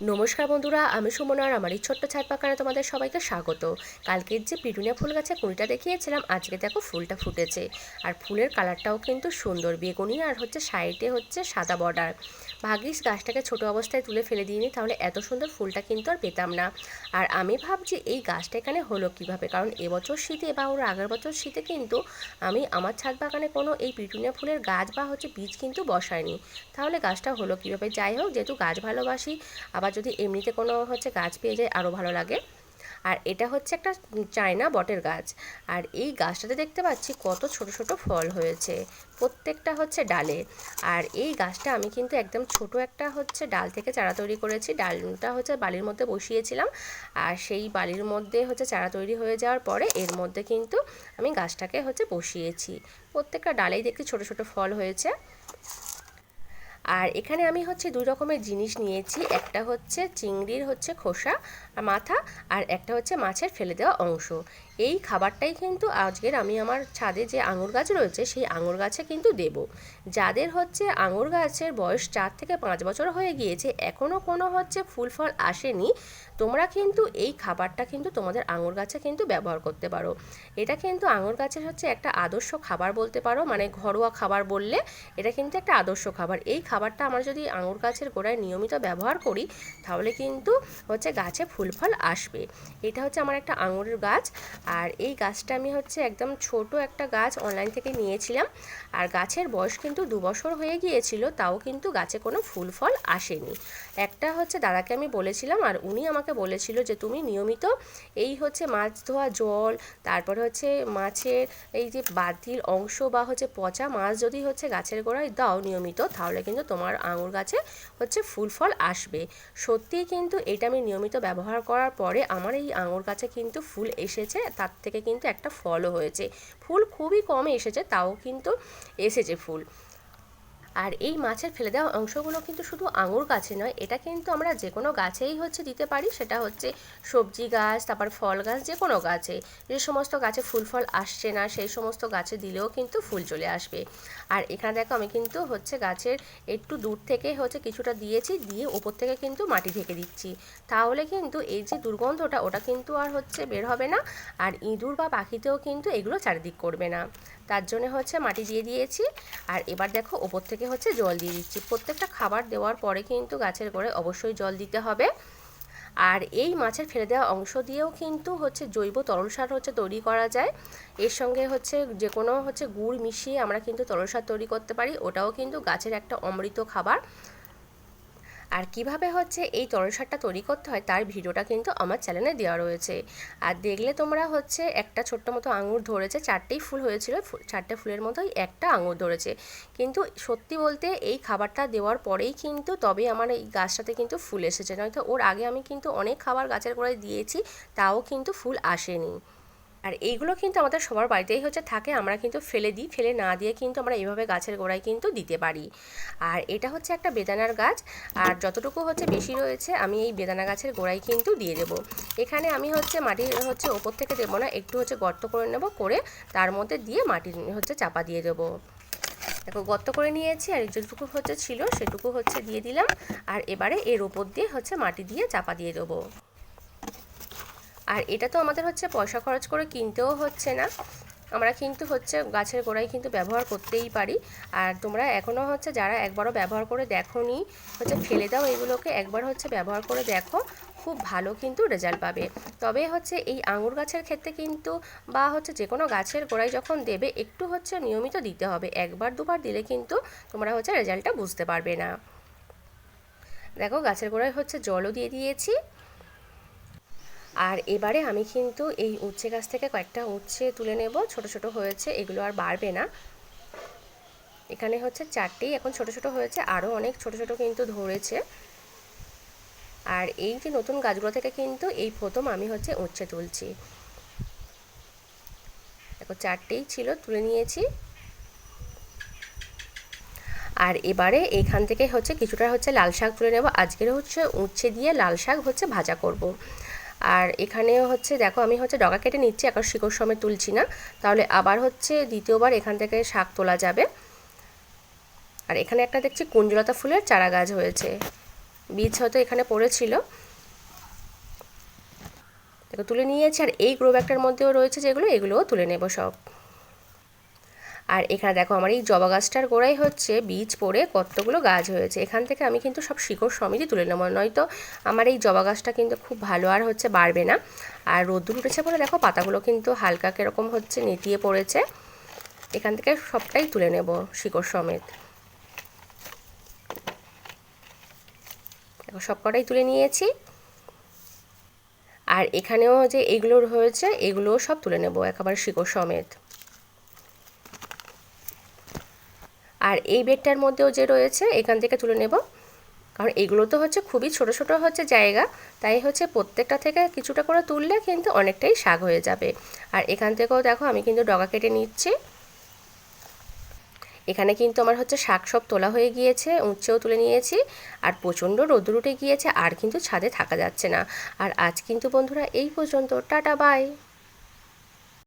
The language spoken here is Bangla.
নমস্কার বন্ধুরা, আমি সুমনা আর আমার এই ছোট্ট ছাদ বাগানে তোমাদের সবাইকে স্বাগত। কালকের যে পিটুনিয়া ফুল গাছে কুড়িটা দেখিয়েছিলাম, আজকে দেখো ফুলটা ফুটেছে। আর ফুলের কালারটাও কিন্তু সুন্দর, বেগুনি আর হচ্ছে সাইডে হচ্ছে সাদা বর্ডার। ভাগ্যিস গাছটাকে ছোট অবস্থায় তুলে ফেলে দিইনি, তাহলে এত সুন্দর ফুলটা কিন্তু আর পেতাম না। আর আমি ভাবছি এই গাছটা এখানে হলো কীভাবে? কারণ এবছর শীতে বা ওর আগের বছর শীতে কিন্তু আমি আমার ছাদ বাগানে কোনো এই পিটুনিয়া ফুলের গাছ বা হচ্ছে বীজ কিন্তু বসাইনি। তাহলে গাছটা হলো কীভাবে? যাই হোক, যেহেতু গাছ ভালোবাসি আবার যদি এমনিতে কোনো হচ্ছে গাছ পেয়ে যায়, আরও ভালো লাগে। আর এটা হচ্ছে একটা চায়না বটের গাছ। আর এই গাছটাতে দেখতে পাচ্ছি কত ছোট ছোট ফল হয়েছে, প্রত্যেকটা হচ্ছে ডালে। আর এই গাছটা আমি কিন্তু একদম ছোট একটা হচ্ছে ডাল থেকে চারা তৈরি করেছি। ডালটা হচ্ছে বালির মধ্যে বসিয়েছিলাম। আর সেই বালির মধ্যে হচ্ছে চারা তৈরি হয়ে যাওয়ার পরে এর মধ্যে কিন্তু আমি গাছটাকে হচ্ছে বসিয়েছি। প্রত্যেকটা ডালেই দেখতে ছোট ছোট ফল হয়েছে। আর এখানে আমি হচ্ছে দুই রকমের জিনিস নিয়েছি। একটা হচ্ছে চিংড়ির হচ্ছে খোসা মাথা আর একটা হচ্ছে মাছের ফেলে দেওয়া অংশ। এই খাবারটাই কিন্তু আজকের আমি আমার ছাদে যে আঙুর গাছ রয়েছে, সেই আঙুর গাছে কিন্তু দেব। যাদের হচ্ছে আঙুর গাছের বয়স চার থেকে পাঁচ বছর হয়ে গিয়েছে এখনও কোনো হচ্ছে ফুল ফল আসেনি, তোমরা কিন্তু এই খাবারটা কিন্তু তোমাদের আঙুর গাছে কিন্তু ব্যবহার করতে পারো। এটা কিন্তু আঙুর গাছের হচ্ছে একটা আদর্শ খাবার বলতে পারো মানে ঘরোয়া খাবার বললে এটা কিন্তু একটা আদর্শ খাবার। এই খাবারটা আমরা যদি আঙুর গাছের গোড়ায় নিয়মিত ব্যবহার করি, তাহলে কিন্তু হচ্ছে গাছে ফুল ফল আসবে। এটা হচ্ছে আমার একটা আঙুরের গাছ। আর এই গাছটা আমি হচ্ছে একদম ছোট একটা গাছ অনলাইন থেকে নিয়েছিলাম। আর গাছের বয়স কিন্তু দু বছর হয়ে গিয়েছিল, তাও কিন্তু গাছে কোনো ফুল ফল আসেনি। একটা হচ্ছে দাদাকে আমি বলেছিলাম আর উনি আমাকে বলেছিল যে তুমি নিয়মিত এই হচ্ছে মাছ ধোয়া জল, তারপরে হচ্ছে মাছের এই যে বাতিল অংশ বা হচ্ছে পচা মাছ যদি হচ্ছে গাছের গোড়ায় দাও নিয়মিত, তাহলে কিন্তু তোমার আঙুর গাছে হচ্ছে ফুল ফল আসবে। সত্যিই কিন্তু এটা আমি নিয়মিত ব্যবহার করার পরে আমার এই আঙুর গাছে কিন্তু ফুল এসেছে তার থেকে কিন্তু একটা ফলও হয়েছে। ফুল খুবই কম এসেছে তাও কিন্তু এসেছে ফুল। আর এই মাছের ফেলে দেওয়া অংশগুলো কিন্তু শুধু আঙুর গাছে নয়, এটা কিন্তু আমরা যে কোনো গাছেই হচ্ছে দিতে পারি। সেটা হচ্ছে সবজি গাছ, তারপর ফল গাছ যে কোনো গাছে। যে সমস্ত গাছে ফুল ফল আসছে না, সেই সমস্ত গাছে দিলেও কিন্তু ফুল চলে আসবে। আর এখানে দেখো আমি কিন্তু হচ্ছে গাছের একটু দূর থেকে হচ্ছে কিছুটা দিয়েছি, দিয়ে ওপর থেকে কিন্তু মাটি ঢেকে দিচ্ছি। তাহলে কিন্তু এই যে দুর্গন্ধটা, ওটা কিন্তু আর হচ্ছে বের হবে না। আর ইঁদুর বা পাখিতেও কিন্তু এগুলো চারিদিক করবে না। তার জন্য হচ্ছে মাটি দিয়ে দিয়েছি। আর এবার দেখো ওপর থেকে হচ্ছে জল দিয়ে দিচ্ছি। প্রত্যেকটা খাবার দেওয়ার পরে কিন্তু গাছের গোড়ে অবশ্যই জল দিতে হবে। আর এই মাছের ফেলে দেওয়া অংশ দিয়েও কিন্তু হচ্ছে জৈব তরল সার হচ্ছে তৈরি করা যায়। এর সঙ্গে হচ্ছে যে কোনো হচ্ছে গুড় মিশিয়ে আমরা কিন্তু তরল সার তৈরি করতে পারি। ওটাও কিন্তু গাছের একটা অমৃত খাবার। আর কীভাবে হচ্ছে এই তরল সারটা তৈরি করতে হয় তার ভিডিওটা কিন্তু আমার চ্যানেলে দেওয়া রয়েছে। আর দেখলে তোমরা হচ্ছে একটা ছোট্ট মতো আঙুর ধরেছে, চারটেই ফুল হয়েছিল চারটে ফুলের মতোই একটা আঙুর ধরেছে। কিন্তু সত্যি বলতে এই খাবারটা দেওয়ার পরেই কিন্তু তবে আমার এই গাছটাতে কিন্তু ফুল এসেছে। নয়তো ওর আগে আমি কিন্তু অনেক খাবার গাছের গোড়ায় দিয়েছি, তাও কিন্তু ফুল আসেনি। আর এইগুলো কিন্তু আমাদের সবার বাড়িতেই হচ্ছে, থাকে। আমরা কিন্তু ফেলে দিই, ফেলে না দিয়ে কিন্তু আমরা এইভাবে গাছের গোড়ায় কিন্তু দিতে পারি। আর এটা হচ্ছে একটা বেদানার গাছ, আর যতটুকু হচ্ছে বেশি রয়েছে, আমি এই বেদানা গাছের গোড়ায় কিন্তু দিয়ে দেবো। এখানে আমি হচ্ছে মাটি হচ্ছে ওপর থেকে দেবো না, একটু হচ্ছে গর্ত করে নেব, করে তার মধ্যে দিয়ে মাটি হচ্ছে চাপা দিয়ে দেবো। দেখো, গর্ত করে নিয়েছি, আর যেটুকু হচ্ছে ছিল সেটুকু হচ্ছে দিয়ে দিলাম, আর এবারে এর ওপর দিয়ে হচ্ছে মাটি দিয়ে চাপা দিয়ে দেবো। আর এটা তো আমাদের হচ্ছে পয়সা খরচ করে কিনতেও হচ্ছে না। আমরা কিন্তু হচ্ছে গাছের গোড়ায় কিন্তু ব্যবহার করতেই পারি। আর তোমরা এখনও হচ্ছে যারা একবারও ব্যবহার করে দেখো নি হচ্ছে ফেলে দাও এগুলোকে, একবার হচ্ছে ব্যবহার করে দেখো, খুব ভালো কিন্তু রেজাল্ট পাবে। তবে হচ্ছে এই আঙুর গাছের ক্ষেত্রে কিন্তু বা হচ্ছে যে কোনো গাছের গোড়ায় যখন দেবে, একটু হচ্ছে নিয়মিত দিতে হবে। একবার, দুবার দিলে কিন্তু তোমরা হচ্ছে রেজাল্টটা বুঝতে পারবে না। দেখো গাছের গোড়ায় হচ্ছে জলও দিয়ে দিয়েছি। আর এবারে আমি কিন্তু এই উচ্ছে গাছ থেকে কয়েকটা উচ্ছে তুলে নেব। ছোট ছোট হয়েছে, এগুলো আর বাড়বে না। এখানে হচ্ছে চারটেই এখন ছোট ছোট হয়েছে আরও অনেক ছোট ছোট কিন্তু ধরেছে। আর এই যে নতুন গাছগুলো থেকে কিন্তু এই প্রথম আমি হচ্ছে উচ্ছে তুলছি। দেখো, চারটেই ছিল, তুলে নিয়েছি। আর এবারে এইখান থেকে হচ্ছে কিছুটা হচ্ছে লাল শাক তুলে নেব। আজকের হচ্ছে উচ্ছে দিয়ে লাল শাক হচ্ছে ভাজা করব। আর এখানেও হচ্ছে, দেখো আমি হচ্ছে ডগা কেটে নিচ্ছি, এখন শিকড় সময় তুলছি না। তাহলে আবার হচ্ছে দ্বিতীয়বার এখান থেকে শাক তোলা যাবে। আর এখানে একটা দেখছি কুঞ্জলতা ফুলের চারা গাছ হয়েছে। বীজ হয়তো এখানে পড়েছিল। দেখো তুলে নিয়েছি, আর এই গ্রো ব্যাগটার মধ্যেও রয়েছে যেগুলো, এগুলোও তুলে নেব সব। আর এখানে দেখো আমার এই জবা গাছটার গোড়াই হচ্ছে বীজ পড়ে কতগুলো গাছ হয়েছে। এখান থেকে আমি কিন্তু সব শিকড় সমেতই তুলে নেব, নয়তো আমার এই জবা গাছটা কিন্তু খুব ভালো আর হচ্ছে বাড়বে না। আর রোদ্দুর উঠেছে বলে দেখো পাতাগুলো কিন্তু হালকা কীরকম হচ্ছে নেতিয়ে পড়েছে। এখান থেকে সবটাই তুলে নেব শিকড় সমেত। দেখো সব কটাই তুলে নিয়েছি। আর এখানেও যে এগুলো রয়েছে, এগুলোও সব তুলে নেব একেবারে শিকড় সমেত। আর এই বেডটার মধ্যেও যে রয়েছে, এখান থেকে তুলে নেব। কারণ এগুলো তো হচ্ছে খুবই ছোট ছোট হচ্ছে জায়গা। তাই হচ্ছে প্রত্যেকটা থেকে কিছুটা করে তুললে কিন্তু অনেকটাই শাক হয়ে যাবে। আর এখান থেকেও দেখো, আমি কিন্তু ডগা কেটে নিচ্ছি। এখানে কিন্তু আমার হচ্ছে শাক সব তোলা হয়ে গিয়েছে, উচ্ছেও তুলে নিয়েছি। আর প্রচণ্ড রোদ্র উঠে গিয়েছে, আর কিন্তু ছাদে থাকা যাচ্ছে না। আর আজ কিন্তু বন্ধুরা এই পর্যন্ত, টাটা, বাই।